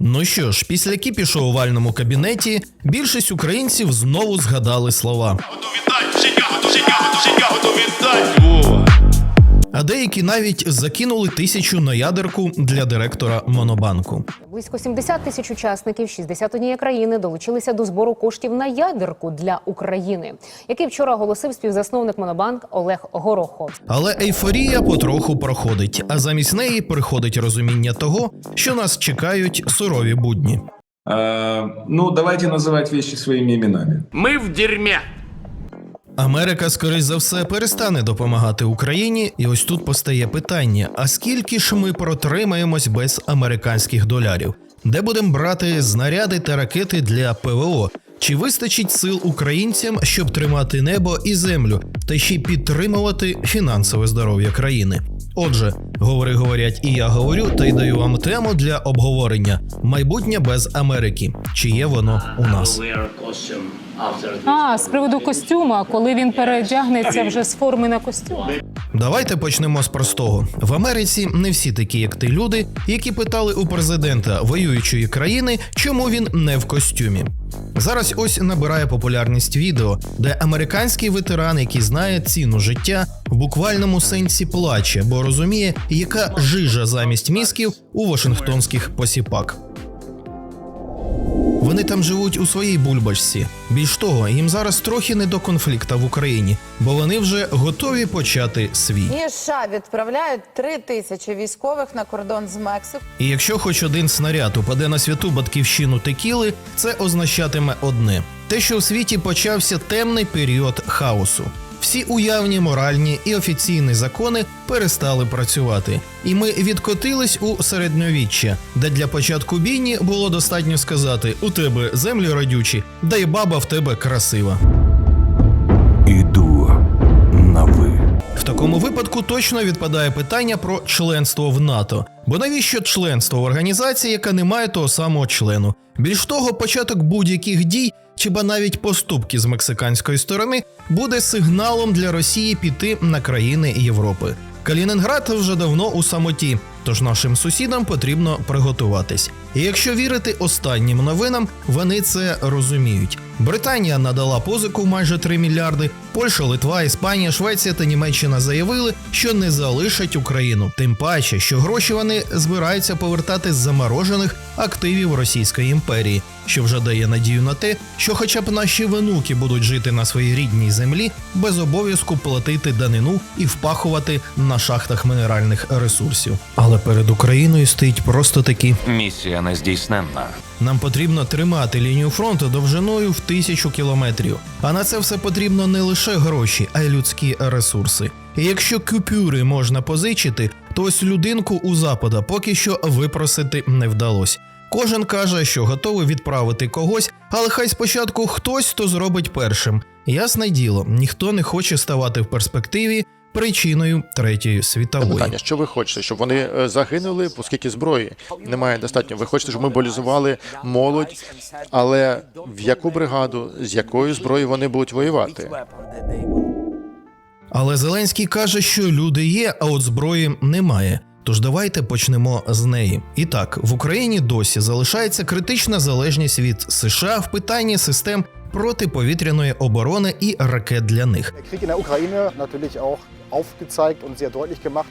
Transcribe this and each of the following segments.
Ну що ж, після кіпішу у вальному кабінеті більшість українців знову згадали слова. Готові віддать, життя, готові життя, готові життя, готові віддать. А деякі навіть закинули тисячу на ядерку для директора Монобанку. Близько 70 тисяч учасників 61 країни долучилися до збору коштів на ядерку для України, який вчора оголосив співзасновник Монобанк Олег Горохов. Але ейфорія потроху проходить, а замість неї приходить розуміння того, що нас чекають сурові будні. Э, ну, давайте называть вещи своими именами. Ми в дерьмі. Америка, скоріш за все, перестане допомагати Україні, і ось тут постає питання: а скільки ж ми протримаємось без американських долярів? Де будемо брати знаряди та ракети для ПВО? Чи вистачить сил українцям, щоб тримати небо і землю, та ще й підтримувати фінансове здоров'я країни? Отже, говори, говорять, і я говорю, та й даю вам тему для обговорення: майбутнє без Америки. Чи є воно у нас? А, з приводу костюма, коли він переодягнеться вже з форми на костюм. Давайте почнемо з простого. В Америці не всі такі, як ти люди, які питали у президента воюючої країни, чому він не в костюмі. Зараз ось набирає популярність відео, де американський ветеран, який знає ціну життя, в буквальному сенсі плаче, бо розуміє, яка жижа замість мізків у вашингтонських посіпак. Вони там живуть у своїй бульбашці. Більш того, їм зараз трохи не до конфлікта в Україні, бо вони вже готові почати свій. І США відправляють три тисячі військових на кордон з Мексикою. І якщо хоч один снаряд упаде на святу батьківщину текіли, це означатиме одне: те, що у світі почався темний період хаосу. Всі уявні моральні і офіційні закони перестали працювати, і ми відкотились у середньовіччя, де для початку бійні було достатньо сказати: у тебе землі радючі, да й баба в тебе красива. Іду на ви. В такому випадку точно відпадає питання про членство в НАТО. Бо навіщо членство в організації, яка не має того самого члену? Більш того, початок будь-яких дій чи ба навіть поступки з мексиканської сторони буде сигналом для Росії піти на країни Європи. Калінінград вже давно у самоті, тож нашим сусідам потрібно приготуватись. І якщо вірити останнім новинам, вони це розуміють. Британія надала позику майже 3 мільярди. Польща, Литва, Іспанія, Швеція та Німеччина заявили, що не залишать Україну. Тим паче, що гроші вони збираються повертати з заморожених активів Російської імперії, що вже дає надію на те, що хоча б наші внуки будуть жити на своїй рідній землі без обов'язку платити данину і впахувати на шахтах мінеральних ресурсів. Але перед Україною стоїть просто такі Місія нездійсненна. нам потрібно тримати лінію фронту довжиною в тисячу кілометрів. А на це все потрібно не лише гроші, а й людські ресурси. І якщо купюри можна позичити, то ось людинку у запада поки що випросити не вдалося. Кожен каже, що готовий відправити когось, але хай спочатку хтось то зробить першим. Ясне діло, ніхто не хоче ставати в перспективі причиною третьої світової. Питання, що ви хочете, щоб вони е, загинули, оскільки зброї немає достатньо. Ви хочете, щоб ми мобілізували молодь, але в яку бригаду, з якою зброєю вони будуть воювати? Але Зеленський каже, що люди є, а от зброї немає. Тож давайте почнемо з неї. І так, в Україні досі залишається критична залежність від США в питанні систем протиповітряної оборони і ракет для них. Aufgezeigt und sehr deutlich gemacht,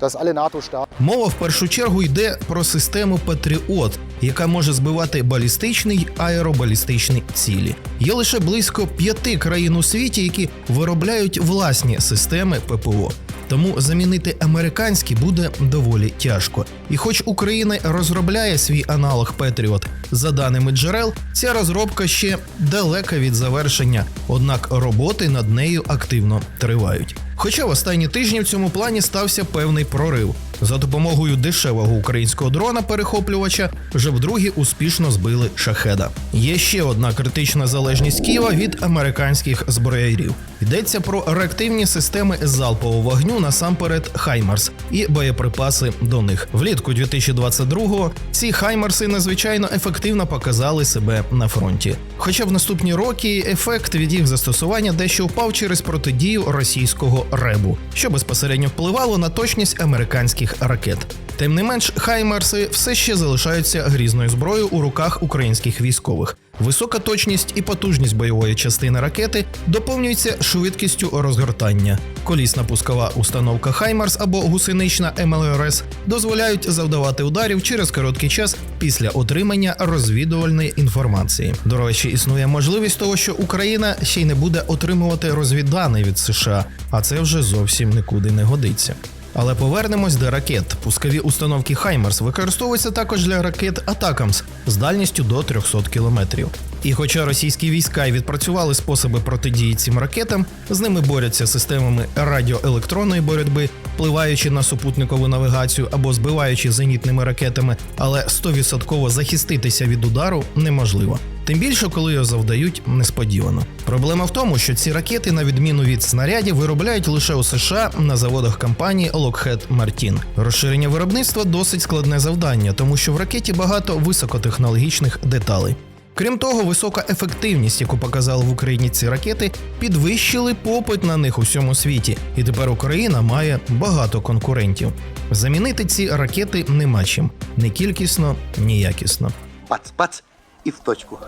dass alle NATO-Staaten Мова в першу чергу йде про систему Патріот, яка може збивати балістичні й аеробалістичні цілі. Є лише близько п'яти країн у світі, які виробляють власні системи ППО. Тому замінити американські буде доволі тяжко. І хоч Україна розробляє свій аналог Петріот, за даними джерел, ця розробка ще далека від завершення, однак роботи над нею активно тривають. Хоча в останні тижні в цьому плані стався певний прорив. За допомогою дешевого українського дрона перехоплювача вже вдруге успішно збили шахеда. Є ще одна критична залежність Києва від американських зброярів. Йдеться про реактивні системи залпового вогню насамперед Хаймарс і боєприпаси до них. Влітку 2022-го ці Хаймарси надзвичайно ефективно показали себе на фронті. Хоча в наступні роки ефект від їх застосування дещо впав через протидію російського ребу, що безпосередньо впливало на точність американських зенітних ракет. Тим не менш, хаймерси все ще залишаються грізною зброєю у руках українських військових. Висока точність і потужність бойової частини ракети доповнюються швидкістю розгортання. Колісна пускова установка Хаймарс або гусенична МЛРС дозволяють завдавати ударів через короткий час після отримання розвідувальної інформації. До речі, існує можливість того, що Україна ще й не буде отримувати розвіддані від США, а це вже зовсім нікуди не годиться. Але повернемось до ракет. Пускові установки Хаймерс використовуються також для ракет Атакамс з дальністю до 300 кілометрів. І хоча російські війська й відпрацювали способи протидії цим ракетам, з ними борються системами радіоелектронної боротьби, впливаючи на супутникову навігацію або збиваючи зенітними ракетами, але 100% захиститися від удару неможливо. Тим більше, коли його завдають несподівано. Проблема в тому, що ці ракети, на відміну від снарядів, виробляють лише у США на заводах компанії Lockheed Martin. Розширення виробництва досить складне завдання, тому що в ракеті багато високотехнологічних деталей. Крім того, висока ефективність, яку показали в Україні ці ракети, підвищили попит на них у всьому світі, і тепер Україна має багато конкурентів. Замінити ці ракети нема чим ні кількісно, ні якісно. Бац-бац і в точку.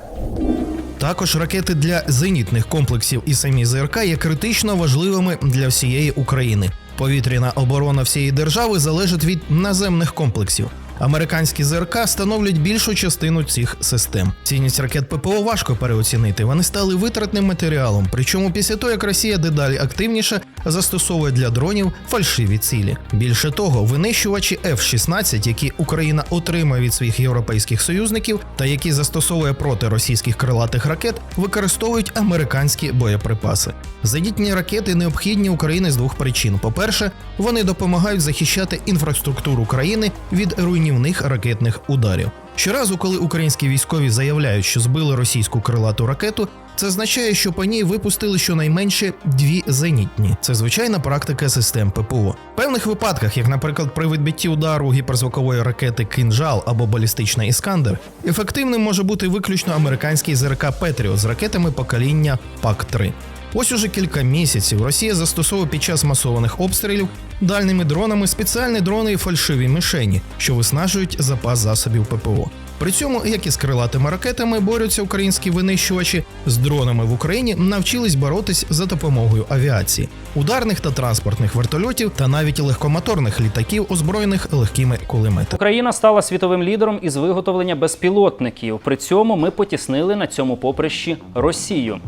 Також ракети для зенітних комплексів і самі ЗРК є критично важливими для всієї України. Повітряна оборона всієї держави залежить від наземних комплексів. Американські ЗРК становлять більшу частину цих систем. Цінність ракет ППО важко переоцінити. Вони стали витратним матеріалом. Причому після того, як Росія дедалі активніше застосовує для дронів фальшиві цілі. Більше того, винищувачі F-16, які Україна отримує від своїх європейських союзників, та які застосовує проти російських крилатих ракет, використовують американські боєприпаси. Зенітні ракети необхідні Україні з двох причин: по-перше, вони допомагають захищати інфраструктуру країни від руйнівних ракетних ударів. Щоразу, коли українські військові заявляють, що збили російську крилату ракету, це означає, що по ній випустили щонайменше дві зенітні. Це звичайна практика систем ППО. В певних випадках, як, наприклад, при відбитті удару гіперзвукової ракети Кинжал або балістична Іскандер, ефективним може бути виключно американський ЗРК Петріот з ракетами покоління ПАК-3. Ось уже кілька місяців Росія застосовує під час масованих обстрілів дальними дронами спеціальні дрони і фальшиві мішені, що виснажують запас засобів ППО. При цьому, як і з крилатими ракетами, борються українські винищувачі з дронами в Україні навчились боротись за допомогою авіації, ударних та транспортних вертольотів та навіть легкомоторних літаків, озброєних легкими кулеметами. Україна стала світовим лідером із виготовлення безпілотників. При цьому ми потіснили на цьому поприщі Росію.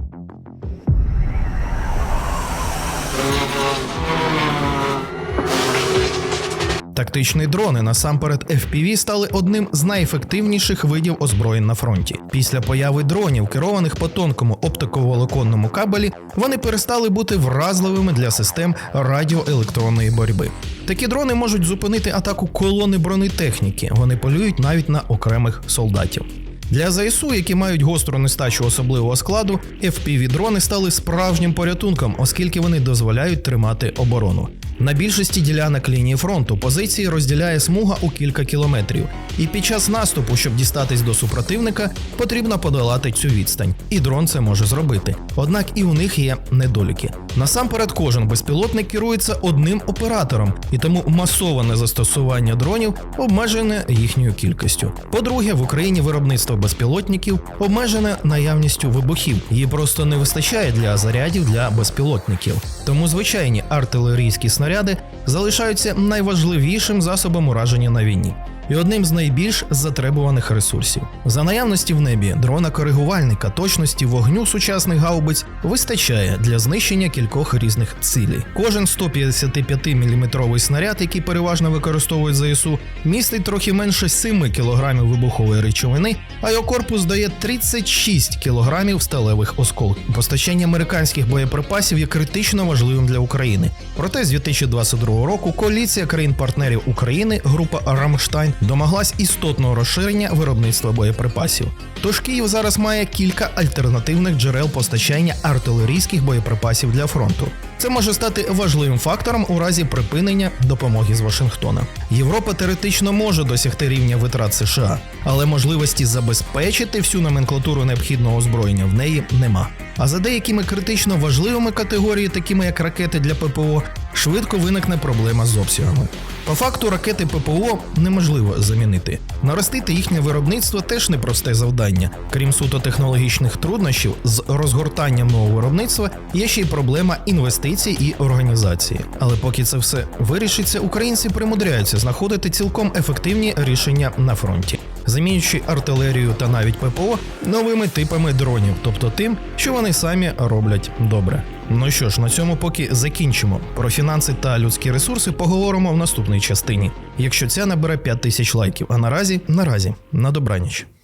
Тактичні дрони, насамперед FPV, стали одним з найефективніших видів озброєнь на фронті. Після появи дронів, керованих по тонкому оптиковолоконному кабелі, вони перестали бути вразливими для систем радіоелектронної боротьби. Такі дрони можуть зупинити атаку колони бронетехніки. Вони полюють навіть на окремих солдатів. Для ЗСУ, які мають гостру нестачу особливого складу, FPV-дрони стали справжнім порятунком, оскільки вони дозволяють тримати оборону. На більшості ділянок лінії фронту позиції розділяє смуга у кілька кілометрів, і під час наступу, щоб дістатись до супротивника, потрібно подолати цю відстань. І дрон це може зробити. Однак і у них є недоліки. Насамперед, кожен безпілотник керується одним оператором, і тому масоване застосування дронів обмежене їхньою кількістю. По-друге, в Україні виробництво безпілотників обмежене наявністю вибухів. Її просто не вистачає для зарядів для безпілотників. Тому звичайні артилерійські снаряди залишаються найважливішим засобом ураження на війні. І одним з найбільш затребуваних ресурсів за наявності в небі дрона коригувальника точності вогню сучасних гаубиць вистачає для знищення кількох різних цілей. Кожен 155 мм снаряд, який переважно використовують ЗСУ, містить трохи менше 7 кг вибухової речовини, а його корпус дає 36 кг сталевих осколків. Постачання американських боєприпасів є критично важливим для України. Проте з 2022 року коаліція країн-партнерів України, група Рамштайн, домоглась істотного розширення виробництва боєприпасів. Тож Київ зараз має кілька альтернативних джерел постачання артилерійських боєприпасів для фронту. Це може стати важливим фактором у разі припинення допомоги з Вашингтона. Європа теоретично може досягти рівня витрат США, але можливості забезпечити всю номенклатуру необхідного озброєння в неї нема. А за деякими критично важливими категоріями, такими як ракети для ППО, швидко виникне проблема з обсягами. По факту ракети ППО неможливо замінити. Наростити їхнє виробництво теж непросте завдання. Крім суто технологічних труднощів, з розгортанням нового виробництва є ще й проблема інвестицій і організації. Але поки це все вирішиться, українці примудряються знаходити цілком ефективні рішення на фронті, замінюючи артилерію та навіть ППО новими типами дронів, тобто тим, що вони самі роблять добре. Ну що ж, на цьому поки закінчимо. Про фінанси та людські ресурси поговоримо в наступній частині, якщо ця набере 5 тисяч лайків. А наразі, наразі, на добраніч.